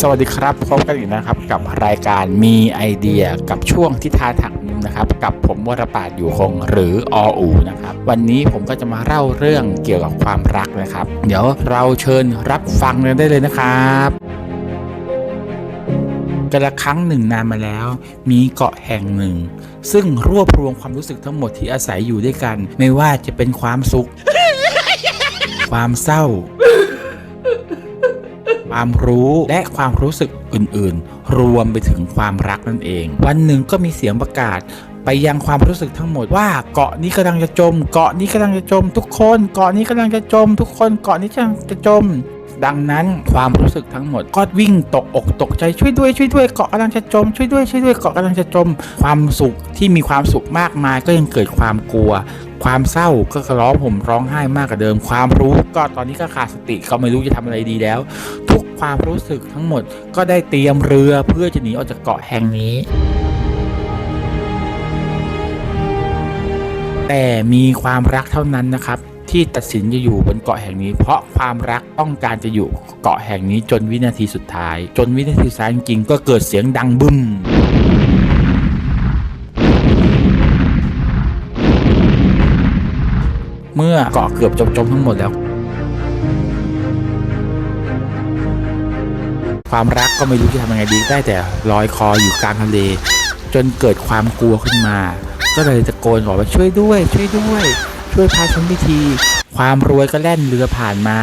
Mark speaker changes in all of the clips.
Speaker 1: สวัสดีครับพบกันอีกนะครับกับรายการมีไอเดียกับช่วงทิศทางถังมุมนะครับกับผมวรปาดอยู่คงหรือออูนะครับวันนี้ผมก็จะมาเล่าเรื่องเกี่ยวกับความรักนะครับ เดี๋ยวเราเชิญรับฟังกันได้เลยนะครับกระครั้งหนึ่งนานมาแล้ว มีเกาะแห่งหนึ่ง ซึ่งรวบรวมความรู้สึกทั้งหมดที่อาศัยอยู่ด้วยกัน ไม่ว่าจะเป็นความสุข ความเศร้า ความรู้และความรู้สึกอื่นๆ รวมไปถึงความรักนั่นเอง วันหนึ่งก็มีเสียงประกาศไปยังความรู้สึกทั้งหมดว่าเกาะนี้กำลังจะจม เกาะนี้กำลังจะจม ทุกคน เกาะนี้กำลังจะจมทุกคนเกาะนี้กำลังจะจม ดังนั้นความรู้สึกทั้งหมดก็วิ่งตกอกตกใจช่วยด้วยช่วยด้วยเกาะกำลังจะจม ช่วยด้วยช่วยด้วยเกาะกำลังจะจม ความสุขที่มีความสุขมากมายก็ยังเกิดความกลัว ความเศร้าก็ร้องผมร้องไห้มากกว่าเดิม ความรู้ก็ตอนนี้ก็ขาดสติก็ไม่รู้จะทำอะไรดีแล้ว ทุกความรู้สึกทั้งหมดก็ได้เตรียมเรือเพื่อจะหนีออกจากเกาะแห่งนี้แต่มีความรักเท่านั้นนะครับ ที่ตัดสินจะอยู่บนเกาะแห่งนี้ เพราะความรักต้องการจะอยู่เกาะแห่งนี้จนวินาทีสุดท้าย จนวินาทีสุดท้ายจริงๆก็เกิดเสียงดังบึ้มเมื่อเกาะเกือบจมจมทั้งหมดแล้ว ความรักก็ไม่รู้จะทำยังไงดีได้แต่ลอยคออยู่กลางทะเล จนเกิดความกลัวขึ้นมา ก็เลยตะโกนบอกว่าช่วยด้วย ช่วยด้วย ช่วยพาฉันไปที ความรวยก็แล่นเรือผ่านมา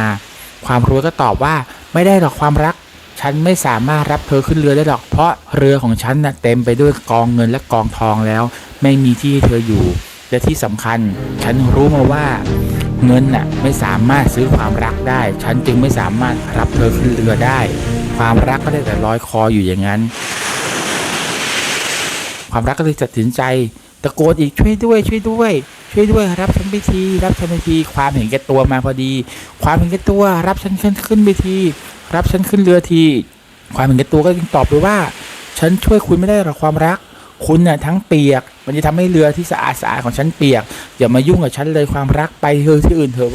Speaker 1: ความรวยก็ตอบว่าไม่ได้หรอกความรัก ฉันไม่สามารถรับเธอขึ้นเรือได้หรอก เพราะเรือของฉันน่ะเต็มไปด้วยกองเงินและกองทองแล้ว ไม่มีที่ให้เธออยู่ และที่สำคัญ ฉันรู้มาว่า เงินน่ะไม่สามารถซื้อความรักได้ ฉันจึงไม่สามารถรับเธอขึ้นเรือได้ ความรักก็ได้แต่ลอยคออยู่อย่างนั้น ความรักก็เลยตัดสินใจตะโกนอีกช่วยด้วยช่วยด้วย ช่วยด้วยรับฉันไปทีรับฉันไปที ความเห็นแก่ตัวมาพอดี ความเห็นแก่ตัว รับฉันขึ้นขึ้นไปที รับฉันขึ้นเรือที ความเห็นแก่ตัวก็จึงตอบไปว่า ฉันช่วยคุณไม่ได้หรอกความรัก คุณน่ะทั้งเปียก มันจะทำให้เรือที่สะอาดสะอาดของฉันเปียก อย่ามายุ่งกับฉันเลยความรักไปเธอที่อื่นเถอะ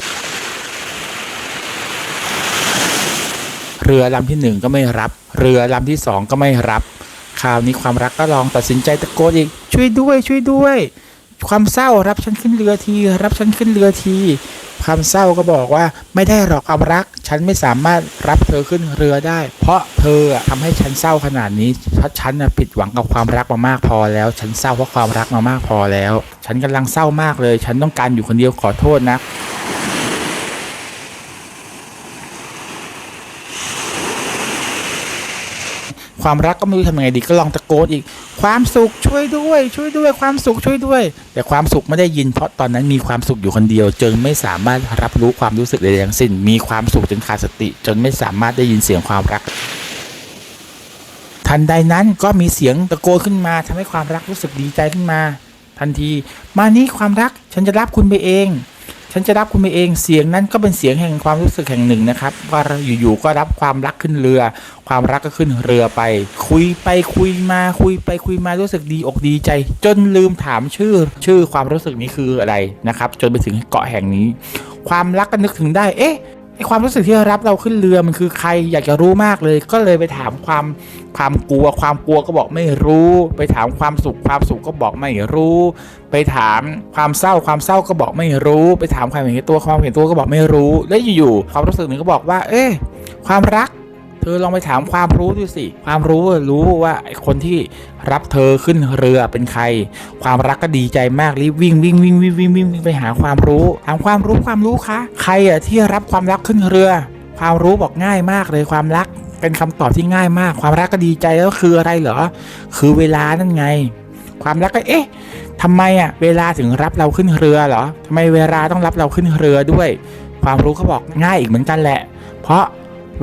Speaker 1: เรือลำที่หนึ่งก็ไม่รับ เรือลำที่สองก็ไม่รับ คราวนี้ความรักก็ลองตัดสินใจตะโกนอีกช่วยด้วยช่วยด้วย ความเศร้ารับฉันขึ้นเรือที รับฉันขึ้นเรือที ความเศร้าก็บอกว่าไม่ได้หรอกความรัก ฉันไม่สามารถรับเธอขึ้นเรือได้ เพราะเธออะทำให้ฉันเศร้าขนาดนี้เพราะฉันผิดหวังกับความรักมามากพอแล้ว ฉันเศร้าเพราะความรักมามากพอแล้ว ฉันกำลังเศร้ามากเลย ฉันต้องการอยู่คนเดียวขอโทษนะความรักก็ไม่รู้ทำยังไงดีก็ลองตะโกนอีก ความสุขช่วยด้วย ช่วยด้วยความสุขช่วยด้วย แต่ความสุขไม่ได้ยินเพราะตอนนั้นมีความสุขอยู่คนเดียว จึงไม่สามารถรับรู้ความรู้สึกใดๆทั้งสิ้น มีความสุขจนขาดสติ จนไม่สามารถได้ยินเสียงความรัก ทันใดนั้นก็มีเสียงตะโกนขึ้นมาทำให้ความรักรู้สึกดีใจขึ้นมา ทันที มานี่ความรักฉันจะรับคุณไปเอง ฉันจะรับคุณไปเองเสียงนั้นก็เป็นเสียงแห่งความรู้สึกแห่งหนึ่งนะครับว่าอยู่ๆก็รับความรักขึ้นเรือ ความรักก็ขึ้นเรือไป คุยไปคุยมาคุยไปคุยมารู้สึกดีอกดีใจ จนลืมถามชื่อชื่อความรู้สึกนี้คืออะไรนะครับ จนไปถึงเกาะแห่งนี้ ความรักก็นึกถึงได้เอ๊ะ ไอความรู้สึกที่รับเราขึ้นเรือมันคือใครอยากจะรู้มากเลย ก็เลยไปถามความความกลัว ความกลัวก็บอกไม่รู้ ไปถามความสุขความสุขก็บอกไม่รู้ ไปถามความเศร้าความเศร้าก็บอกไม่รู้ ไปถามความเห็นตัวความเห็นตัวก็บอกไม่รู้ และอยู่ๆความรู้สึกหนึ่งก็บอกว่า เอ๊ะความรัก เธอลองไปถามความรู้ดูสิ ความรู้รู้ว่าไอคนที่รับเธอขึ้นเรือเป็นใคร ความรักก็ดีใจมากรีบวิ่งวิ่งวิ่งวิ่งวิ่งวิ่งไปหาความรู้ถามความรู้ความรู้คะใครอะที่รับความรักขึ้นเรือ ความรู้บอกง่ายมากเลยความรักเป็นคำตอบที่ง่ายมาก ความรักก็ดีใจแล้วคืออะไรเหรอ คือเวลานั่นไง ความรักก็เอ๊ะทำไมอะเวลาถึงรับเราขึ้นเรือเหรอทำไมเวลาต้องรับเราขึ้นเรือด้วย ความรู้เขาบอกง่ายอีกเหมือนกันแหละ เพราะ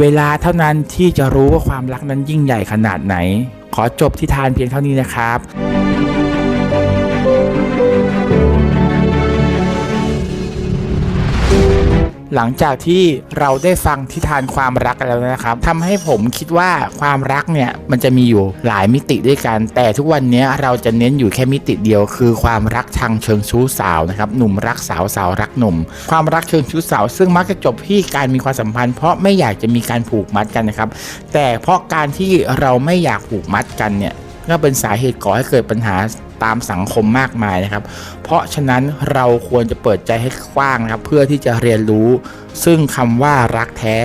Speaker 1: เวลาเท่านั้นที่จะรู้ว่าความรักนั้นยิ่งใหญ่ขนาดไหน ขอจบที่ทานเพียงเท่านี้นะครับ หลังจากที่เราได้ฟังทิทานความรักกันแล้วนะครับทำให้ผมคิดว่าความรักเนี่ยมันจะมีอยู่หลายมิติด้วยกัน แต่ทุกวันนี้เราจะเน้นอยู่แค่มิติเดียว คือความรักทางเชิงชู้สาวนะครับหนุ่มรักสาวสาวรักหนุ่ม ความรักเชิงชู้สาว ซึ่งมักจะจบที่การมีความสัมพันธ์ เพราะไม่อยากจะมีการผูกมัดกันนะครับแต่เพราะการที่เราไม่อยากผูกมัดกันเนี่ย ก็เป็นสาเหตุก่อให้เกิดปัญหาตามสังคมมากมายนะครับ เพราะฉะนั้นเราควรจะเปิดใจให้กว้างนะครับ เพื่อที่จะเรียนรู้ ซึ่งคำว่ารักแท้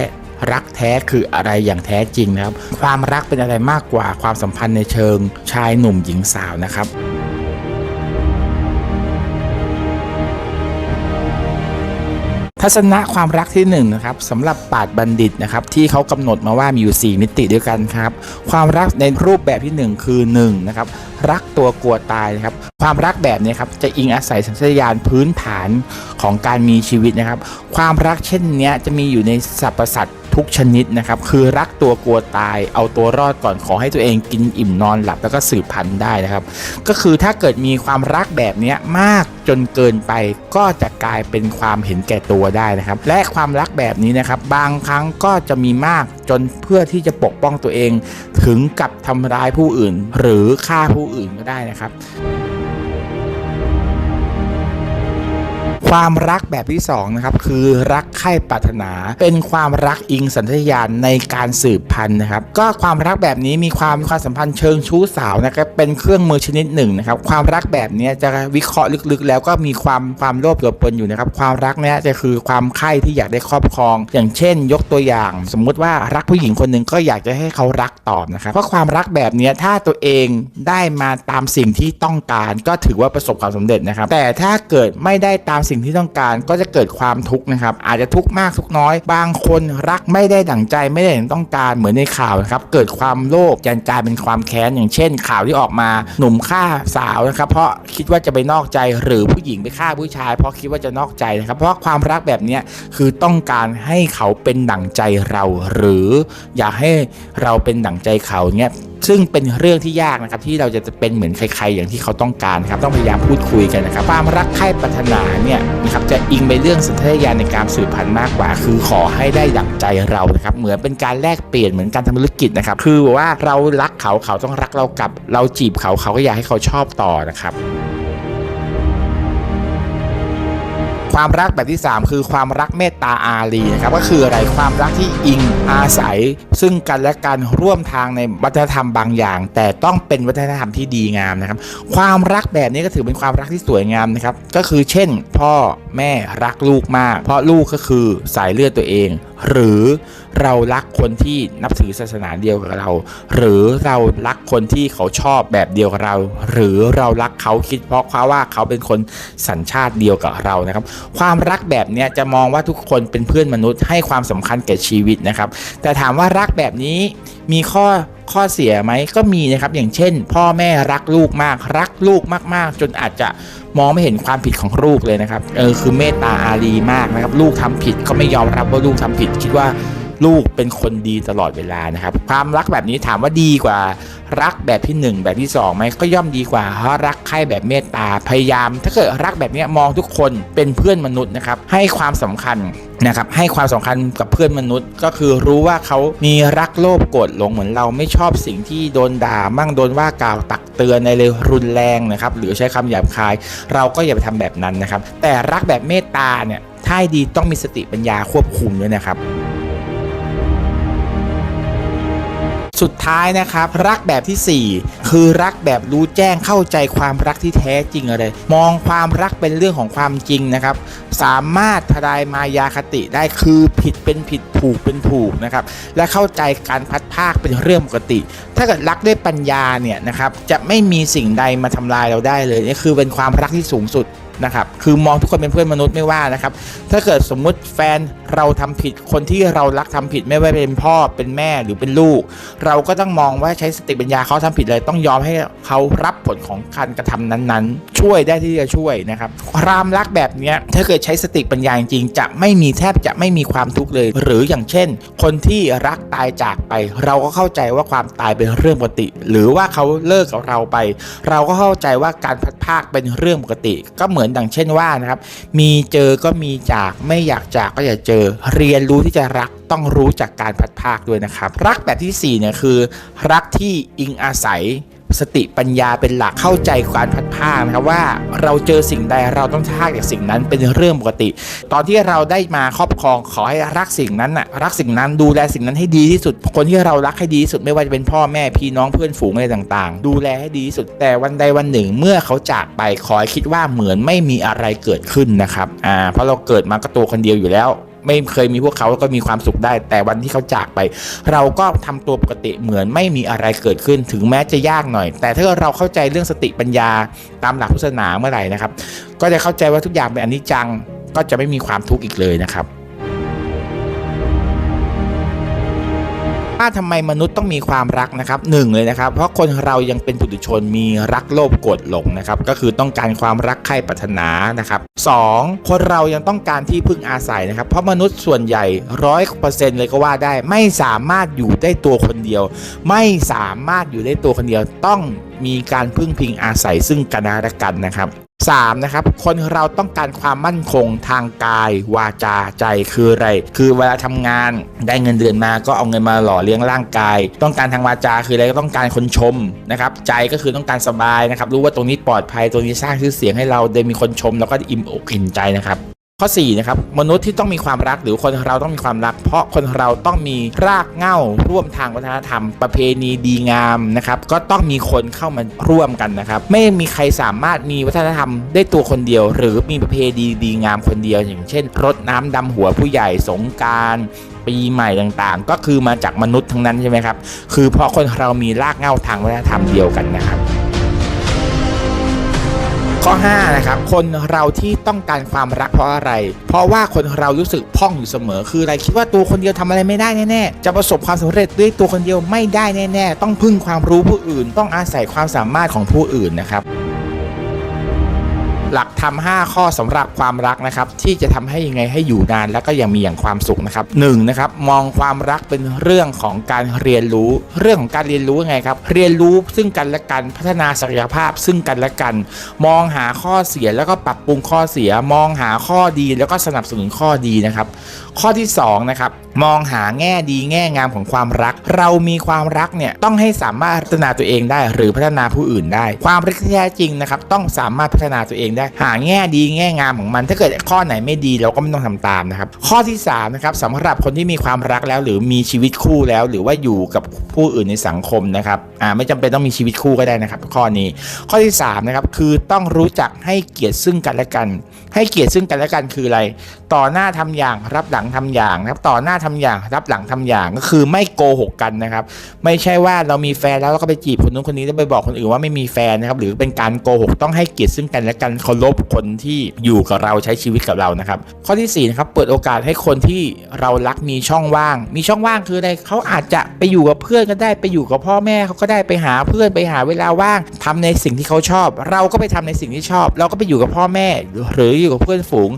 Speaker 1: รักแท้คืออะไรอย่างแท้จริงนะครับ ความรักเป็นอะไรมากกว่าความสัมพันธ์ในเชิงชายหนุ่มหญิงสาวนะครับ ทัศนะความรักที่1นงนะครับสำหรับปาดบัณฑิตนะครับที่เขากำหนดมาว่ามีอยู่ 4 มิติด้วยกันครับ ความรักในรูปแบบที่ 1 คือ1นะครับรักตัวกลัวตายนะครับความรักแบบนี้ครับจะอิงอาศัยสัญชาตญาณพื้นฐานของการมีชีวิตนะครับ ความรักเช่นเนี้ยจะมีอยู่ในสรรพสัตว์ ทุกชนิดนะครับ คือรักตัวกลัวตาย เอาตัวรอดก่อนขอให้ตัวเองกินอิ่มนอนหลับแล้วก็สืบพันธุ์ได้นะครับ ก็คือถ้าเกิดมีความรักแบบนี้มากจนเกินไปก็จะกลายเป็นความเห็นแก่ตัวได้นะครับ และความรักแบบนี้นะครับ บางครั้งก็จะมีมากจนเพื่อที่จะปกป้องตัวเอง ถึงกับทำร้ายผู้อื่น หรือฆ่าผู้อื่นก็ได้นะครับ ความรักแบบที่2นะครับคือรักใคร่ปรารถนา เป็นความรักอิงสัญชาตญาณในการสืบพันธุ์นะครับ ก็ความรักแบบนี้มีความความสัมพันธ์เชิงชู้สาวนะครับเป็นเครื่องมือชนิดหนึ่งนะครับความรักแบบนี้จะวิเคราะห์ลึกๆ แล้วก็มีความความโลภเกือบปนอยู่นะครับความรักเนี้ยจะคือความใคร่ที่อยากได้ครอบครอง อย่างเช่น ยกตัวอย่าง สมมุติว่ารักผู้หญิงคนหนึ่งก็อยากจะให้เขารักตอบนะครับเพราะความรักแบบนี้ถ้าตัวเองได้มาตามสิ่งที่ต้องการ ก็ถือว่าประสบความสำเร็จนะครับแต่ถ้าเกิดไม่ได้ตามสิ่งที่ต้องการก็จะเกิดความทุกข์นะครับ อาจจะทุกข์มากทุกข์น้อย บางคนรักไม่ได้ดั่งใจไม่ได้อย่างต้องการเหมือนในข่าวนะครับ เกิดความโลภยันกลายเป็นความแค้นอย่างเช่น ข่าวที่ออกมาหนุ่มฆ่าสาวนะครับ เพราะคิดว่าจะไปนอกใจหรือผู้หญิงไปฆ่าผู้ชาย เพราะคิดว่าจะนอกใจนะครับ เพราะความรักแบบนี้คือต้องการให้เขาเป็นดั่งใจเรา หรืออยากให้เราเป็นดั่งใจเขาเนี้ยซึ่งเป็นเรื่องที่ยากนะครับที่เราจะเป็นเหมือนใคร ๆ อย่างที่เขาต้องการครับต้องพยายามพูดคุยกันนะครับความรักใคร่ปรารถนาเนี่ยนะครับจะอิงไปเรื่องสัญชาตญาณในการสืบพันธุ์มากกว่า คือขอให้ได้ดั่งใจเรานะครับเหมือนเป็นการแลกเปลี่ยนเหมือนการทำธุรกิจนะครับคือว่าเรารักเขาเขาต้องรักเรากลับ เราจีบเขาเขาก็อยากให้เขาชอบต่อนะครับ ความรักแบบที่ 3 คือความรักเมตตาอารีนะครับก็คืออะไรความรักที่อิงอาศัย ซึ่งกันและกันร่วมทางในวัฒนธรรมบางอย่าง แต่ต้องเป็นวัฒนธรรมที่ดีงามนะครับ ความรักแบบนี้ก็ถือเป็นความรักที่สวยงามนะครับก็คือเช่น พ่อแม่รักลูกมาก เพราะลูกก็คือสายเลือดตัวเอง หรือเรารักคนที่นับถือศาสนาเดียวกับเรา หรือเรารักคนที่เขาชอบแบบเดียวกับเรา หรือเรารักเขาคิดเพราะเขาว่าเขาเป็นคนสัญชาติเดียวกับเรานะครับความรักแบบเนี้ยจะมองว่าทุกคนเป็นเพื่อนมนุษย์ให้ความสำคัญแก่ชีวิตนะครับ แต่ถามว่ารักแบบนี้มีข้อข้อเสียไหมก็มีนะครับ อย่างเช่น พ่อแม่รักลูกมาก รักลูกมาก ๆ จนอาจจะมองไม่เห็นความผิดของลูกเลยนะครับเออคือเมตตาอารีมากนะครับ ลูกทำผิดก็ไม่ยอมรับว่าลูกทำผิดคิดว่า ลูกเป็นคนดีตลอดเวลานะครับ ความรักแบบนี้ถามว่าดีกว่ารักแบบที่ 1 แบบที่2ไหมก็ย่อมดีกว่าเพราะรักใครแบบเมตตาพยายาม ถ้าเกิดรักแบบนี้มองทุกคนเป็นเพื่อนมนุษย์นะครับให้ความสำคัญนะครับให้ความสำคัญกับเพื่อนมนุษย์ ก็คือรู้ว่าเขามีรักโลภโกรธหลงเหมือนเราไม่ชอบสิ่งที่โดนด่ามั่งโดนว่ากล่าวตักเตือนในเลยรุนแรงนะครับหรือใช้คำหยาบคาย เราก็อย่าไปทำแบบนั้นนะครับ แต่รักแบบเมตตาเนี่ยถ้าดีต้องมีสติปัญญาควบคุมด้วยนะครับ สุดท้ายนะครับ รักแบบทีสี่ 4 คือรักแบบรู้แจ้งเข้าใจความรักที่แท้จริงเลย มองความรักเป็นเรื่องของความจริงนะครับ สามารถทลายมายาคติได้คือผิดเป็นผิดถูกเป็นถูกนะครับ และเข้าใจการพัดภาคเป็นเรื่องปกติ ถ้าเกิดรักด้วยปัญญาเนี่ยนะครับจะไม่มีสิ่งใดมาทำลายเราได้เลยนี่คือเป็นความรักที่สูงสุด นะครับคือมองทุกคนเป็นเพื่อนมนุษย์ไม่ว่านะครับ ถ้าเกิดสมมุติแฟนเราทำผิดคนที่เรารักทำผิดไม่ว่าเป็นพ่อเป็นแม่หรือเป็นลูก เราก็ต้องมองว่าใช้สติปัญญาเขาทำผิดเลยต้องยอมให้เขารับผลของการกระทำนั้นๆ ช่วยได้ที่จะช่วยนะครับความรักแบบเนี้ยถ้าเกิดใช้สติปัญญาจริงจะไม่มีแทบจะไม่มีความทุกข์เลย หรืออย่างเช่น คนที่รักตายจากไป เราก็เข้าใจว่าความตายเป็นเรื่องปกติ หรือว่าเขาเลิกกับเราไป เราก็เข้าใจว่าการพัดภาคเป็นเรื่องปกติ ก็เหมือนดังเช่นว่านะครับ มีเจอก็มีจากไม่อยากจากก็อย่าเจออเรียนรู้ที่จะรักต้องรู้จากการพัดภาคด้วยนะครับ รักแบบที่สี่เนี่ยคือ รักที่อิงอาศัย สติปัญญาเป็นหลักเข้าใจการพัดภาคนะครับว่าเราเจอสิ่งใดเราต้องพาจากสิ่งนั้นเป็นเรื่องปกติ ตอนที่เราได้มาครอบครองขอให้รักสิ่งนั้นน่ะรักสิ่งนั้นดูแลสิ่งนั้นให้ดีที่สุด คนที่เรารักให้ดีที่สุดไม่ว่าจะเป็นพ่อแม่พี่น้องเพื่อนฝูงอะไรต่างๆ ดูแลให้ดีที่สุด แต่วันใดวันหนึ่งเมื่อเขาจากไปขอให้คิดว่าเหมือนไม่มีอะไรเกิดขึ้นนะครับอ่าเพราะเราเกิดมาก็ตัวคนเดียวอยู่แล้ว ไม่เคยมีพวกเขาแล้วก็มีความสุขได้ แต่วันที่เขาจากไป เราก็ทำตัวปกติเหมือนไม่มีอะไรเกิดขึ้นถึงแม้จะยากหน่อย แต่ถ้าเราเข้าใจเรื่องสติปัญญาตามหลักพุทธศาสนาเมื่อไหร่นะครับ ก็จะเข้าใจว่าทุกอย่างเป็นอนิจจังก็จะไม่มีความทุกข์อีกเลยนะครับ ว่าทำไมมนุษย์ต้องมีความรักนะครับหนึ่งเลยนะครับ เพราะคนเรายังเป็นปุถุชนมีรักโลภโกรธหลงนะครับก็คือต้องการความรักใคร่ปรารถนานะครับสองคนเรายังต้องการที่พึ่งอาศัยนะครับเพราะมนุษย์ส่วนใหญ่ร้อยเปอร์เซ็นต์เลยก็ว่าได้ ไม่สามารถอยู่ได้ตัวคนเดียว ไม่สามารถอยู่ได้ตัวคนเดียวต้องมีการพึ่งพิงอาศัยซึ่งกันและกันนะครับ 3นะครับคนเราต้องการความมั่นคงทางกายวาจาใจคืออะไร คือเวลาทำงานได้เงินเดือนมาก็เอาเงินมาหล่อเลี้ยงร่างกาย ต้องการทางวาจาคืออะไรก็ต้องการคนชมนะครับใจก็คือต้องการสบายนะครับรู้ว่าตรงนี้ปลอดภัยตรงนี้สร้างชื่อเสียงให้เราได้มีคนชม แล้วก็อิ่มอกอิ่มใจนะครับ ข้อ4นะครับมนุษย์ที่ต้องมีความรักหรือคนเราต้องมีความรัก เพราะคนเราต้องมีรากเหง้าร่วมทางวัฒนธรรม ประเพณีดีงามนะครับก็ต้องมีคนเข้ามาร่วมกันนะครับ ไม่มีใครสามารถมีวัฒนธรรมได้ตัวคนเดียว หรือมีประเพณีดีงามคนเดียว อย่างเช่น รดน้ำดำหัวผู้ใหญ่สงกรารปีใหม่ต่างๆ ก็คือมาจากมนุษย์ทั้งนั้นใช่ไหมครับคือเพราะคนเรามีรากเหง้าทางวัฒนธรรมเดียวกันนะครับ ข้อ5นะครับคนเราที่ต้องการความรักเพราะอะไร เพราะว่าคนเรารู้สึกพ่องอยู่เสมอ คืออะไรคิดว่าตัวคนเดียวทำอะไรไม่ได้แน่ๆจะประสบความสำเร็จด้วยตัวคนเดียวไม่ได้แน่ๆต้องพึ่งความรู้ผู้อื่น ต้องอาศัยความสามารถของผู้อื่นนะครับ หลักธรรม5ข้อสำหรับความรักนะครับที่จะทำให้ยังไงให้อยู่นานแล้วก็ยังมีอย่างความสุขนะครับหนึ่งนะครับมองความรักเป็นเรื่องของการเรียนรู้ เรื่องของการเรียนรู้ยังไงครับเรียนรู้ซึ่งกันและกันพัฒนาศักยภาพซึ่งกันและกัน มองหาข้อเสียแล้วก็ปรับปรุงข้อเสีย มองหาข้อดีแล้วก็สนับสนุนข้อดีนะครับ ข้อที่2นะครับมองหาแง่ดีแง่งามของความรัก เรามีความรักเนี่ยต้องให้สามารถพัฒนาตัวเองได้ หรือพัฒนาผู้อื่นได้ ความรักที่แท้จริงนะครับต้องสามารถพัฒนาตัวเองได้ หาแง่ดีแง่งามของมัน ถ้าเกิดข้อไหนไม่ดีเราก็ไม่ต้องทำตามนะครับข้อที่3นะครับสำหรับคนที่มีความรักแล้วหรือมีชีวิตคู่แล้ว หรือว่าอยู่กับผู้อื่นในสังคมนะครับอ่าไม่จำเป็นต้องมีชีวิตคู่ก็ได้นะครับ ข้อนี้ข้อที่3นะครับคือต้องรู้จักให้เกียรติซึ่งกันและกัน ให้เกียรติซึ่งกันและกันคืออะไรต่อหน้าทำอย่างรับหลังทำอย่างนะครับต่อหน้าทำอย่างรับหลังทำอย่างก็คือไม่โกหกกันนะครับ ไม่ใช่ว่าเรามีแฟนแล้วเราก็ไปจีบคนนู้นคนนี้แล้วไปบอกคนอื่นว่าไม่มีแฟนนะครับหรือเป็นการโกหกต้องให้เกียรติซึ่งกันและกันเคารพคนที่อยู่กับเราใช้ชีวิตกับเรานะครับ ข้อที่สี่นะครับเปิดโอกาสให้คนที่เรารักมีช่องว่าง มีช่องว่างคืออะไรเขาอาจจะไปอยู่กับเพื่อนก็ได้ไปอยู่กับพ่อแม่เขาก็ได้ไปหาเพื่อนไปหาเวลาว่างทำในสิ่งที่เขาชอบ เราก็ไปทำในสิ่งที่ชอบ เราก็ไปอยู่กับพ่อแม่หรืออยู่กับเพื่อนฝูง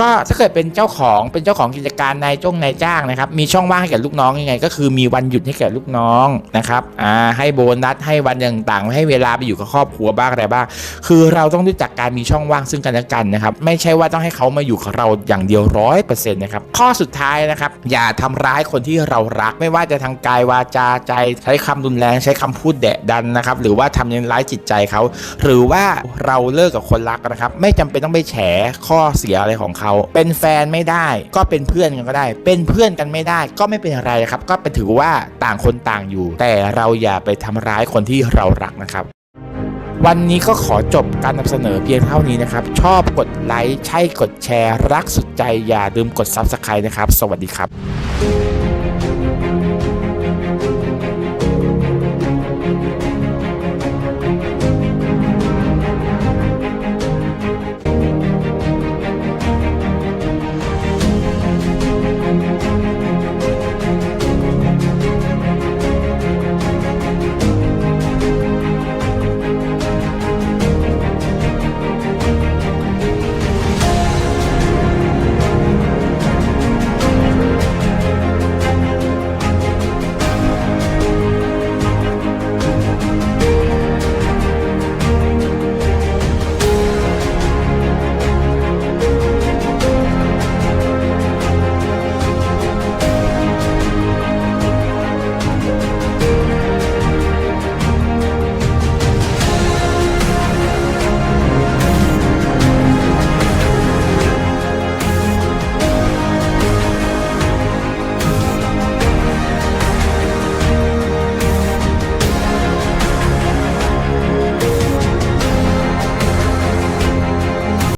Speaker 1: ก็ถ้าเกิดเป็นเจ้าของเป็นเจ้าของกิจการนายจ้งนายจ้างนะครับ มีช่องว่างให้แก่ลูกน้องยังไง ก็คือมีวันหยุดให้แก่ลูกน้องนะครับอ่าให้โบนัสให้วันต่างๆ ให้เวลาไปอยู่กับครอบครัวบ้างอะไรบ้างคือเราต้องรู้จักการมีช่องว่างซึ่งกันและกันนะครับไม่ใช่ว่าต้องให้เขามาอยู่กับเราอย่างเดียวร้อยเปอร์เซ็นต์นะครับข้อสุดท้ายนะครับ อย่าทำร้ายคนที่เรารัก ไม่ว่าจะทางกายวาจาใจใช้คำรุนแรงใช้คำพูดแดะดันนะครับหรือว่าทำยังร้ายจิตใจเขา หรือว่าเราเลิกกับคนรักนะครับ ไม่จำเป็นต้องไปแฉข้อเสียอะไรของเขาเป็นแฟนไม่ได้ ก็เป็นเพื่อนกันก็ได้ เป็นเพื่อนกันไม่ได้ ก็ไม่เป็นอะไรครับ ก็เป็นถือว่าต่างคนต่างอยู่ แต่เราอย่าไปทำร้ายคนที่เรารักนะครับวันนี้ก็ขอจบการนำเสนอเพียงเท่านี้นะครับ ชอบกดไลค์ ใช่กดแชร์ รักสุดใจอย่าลืมกด Subscribe นะครับ สวัสดีครับ